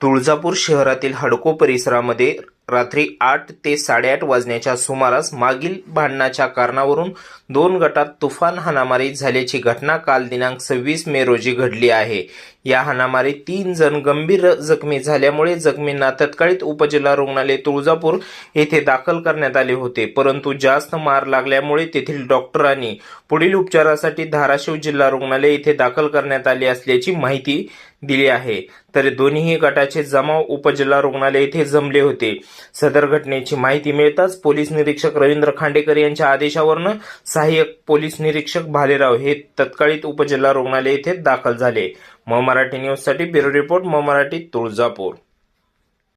तुळजापूर शहरातील हडको परिसरामध्ये रात्री आठ ते साडेआठ वाजण्याच्या सुमारास मागील भांडणाच्या कारणावरून दोन गटात तुफान हाणामारी झाल्याची घटना काल दिनांक सव्वीस मे रोजी घडली आहे. या हाणामारीत तीन जण गंभीर जखमी झाल्यामुळे जखमींना तत्काळीत उपजिल्हा रुग्णालय तुळजापूर येथे दाखल करण्यात आले होते. परंतु जास्त मार लागल्यामुळे तेथील डॉक्टरांनी पुढील उपचारासाठी धाराशिव जिल्हा रुग्णालय येथे दाखल करण्यात आले असल्याची माहिती दिली आहे. तर दोन्ही गटाचे जमाव उपजिल्हा रुग्णालय येथे जमले होते. सदर घटनेची माहिती मिळताच पोलीस निरीक्षक रवींद्र खांडेकर यांच्या आदेशावरनं सहाय्यक पोलीस निरीक्षक भालेराव हे तत्काळीत उपजिल्हा रुग्णालय येथे दाखल झाले. म मराठी न्यूजसाठी ब्युरो रिपोर्ट म मराठी तुळजापूर.